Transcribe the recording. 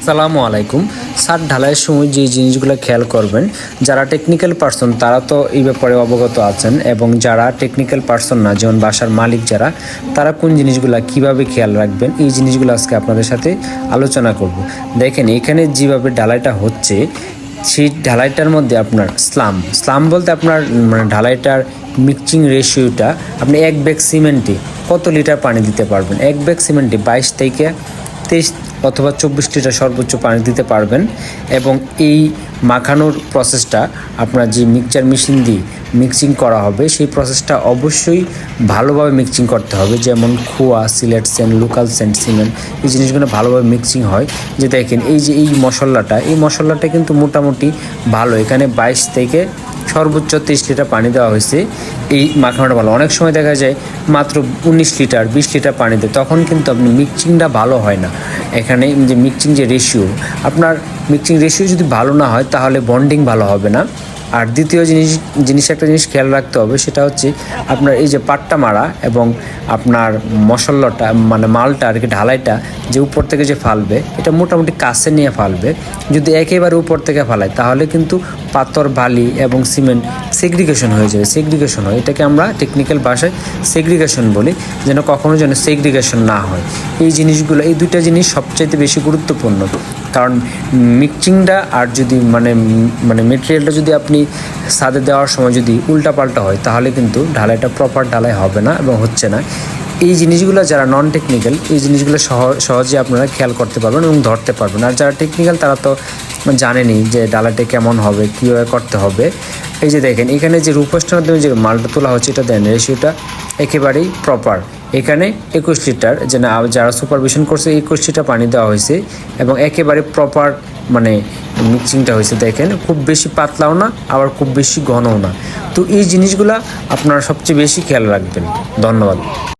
আসসালামু আলাইকুম। সার ঢালাইয়ের সময় যে জিনিসগুলো খেয়াল করবেন, যারা টেকনিক্যাল পার্সন তারা তো এই ব্যাপারে অবগত আছেন এবং যারা টেকনিক্যাল পার্সন না, যেমন বাসার মালিক যারা, তারা কোন জিনিসগুলো কীভাবে খেয়াল রাখবেন, এই জিনিসগুলো আজকে আপনাদের সাথে আলোচনা করব। দেখেন, এখানে যেভাবে ঢালাইটা হচ্ছে, সেই ঢালাইটার মধ্যে আপনার স্লাম স্লাম বলতে আপনার মানে ঢালাইটার মিক্সিং রেশিওটা আপনি এক ব্যাগ সিমেন্টে কত লিটার পানি দিতে পারবেন? এক ব্যাগ সিমেন্টে বাইশ থেকে তেইশ অথবা চব্বিশ লিটার সর্বোচ্চ পানি দিতে পারবেন এবং এই মাখানোর প্রসেসটা আপনার যে মিক্সচার মেশিন দিয়ে মিক্সিং করা হবে, সেই প্রসেসটা অবশ্যই ভালোভাবে মিক্সিং করতে হবে। যেমন খোয়া, Sylhet sand, local sand, cement, এই জিনিসগুলো ভালোভাবে মিক্সিং হয়। যে দেখেন, এই যে এই মশলাটা এই মশলাটা কিন্তু মোটামুটি ভালো। এখানে বাইশ থেকে সর্বোচ্চ তেইশ লিটার পানি দেওয়া হয়েছে। এই মাখানোটা ভালো। অনেক সময় দেখা যায় মাত্র উনিশ লিটার, বিশ লিটার পানি দেয়। তখন কিন্তু আপনি মিক্সিংটা ভালো হয় না। এখানে যে মিক্সিং যে রেশিও আপনার মিক্সিং রেশিও যদি ভালো না হয়, তাহলে বন্ডিং ভালো হবে না। আর দ্বিতীয় জিনিস জিনিস, একটা জিনিস খেয়াল রাখতে হবে, সেটা হচ্ছে আপনার এই যে পাট্টা মারা এবং আপনার মশলাটা মানে মালটা আর কি, ঢালাইটা যে উপর থেকে যে ফালবে, এটা মোটামুটি কাছে নিয়ে ফালবে। যদি একেবারে উপর থেকে ফালায়, তাহলে কিন্তু পাথর, বালি এবং সিমেন্ট সেগ্রিগেশন হয়ে যাবে সেগ্রিগেশন হয়। এটাকে আমরা টেকনিক্যাল ভাষায় সেগ্রিগেশন বলি, যেন কখনো যেন সেগ্রিগেশন না হয়। এই জিনিসগুলো, এই দুইটা জিনিস সবচাইতে বেশি গুরুত্বপূর্ণ। কারণ মিক্সিংটা আর যদি মানে মানে মেটেরিয়ালটা যদি আপনি সাদে দেওয়ার সময় যদি উল্টাপাল্টা হয়, তাহলে কিন্তু ঢালাইটা প্রপার ঢালাই হবে না এবং হচ্ছে না। এই জিনিসগুলো যারা নন টেকনিক্যাল এই জিনিসগুলো সহ- সহজে আপনারা খেয়াল করতে পারবেন এবং ধরতে পারবেন। আর যারা টেকনিক্যাল তারা তো জানেনি যে ডালাটা কেমন হবে, কীভাবে করতে হবে। এই যে দেখেন, এখানে যে রূপসটার মাধ্যমে যে মালটা তোলা হচ্ছে, এটা দেন, রেশিওটা একেবারেই প্রপার এখানে একুশ লিটার, যে না, যারা সুপারভিশন করছে, একুশ লিটার পানি দেওয়া হয়েছে এবং একেবারে প্রপার মানে মিক্সিংটা হয়েছে দেখেন। খুব বেশি পাতলাও না, আবার খুব বেশি ঘনও না। তো এই জিনিসগুলা আপনারা সবচেয়ে বেশি খেয়াল রাখবেন। ধন্যবাদ।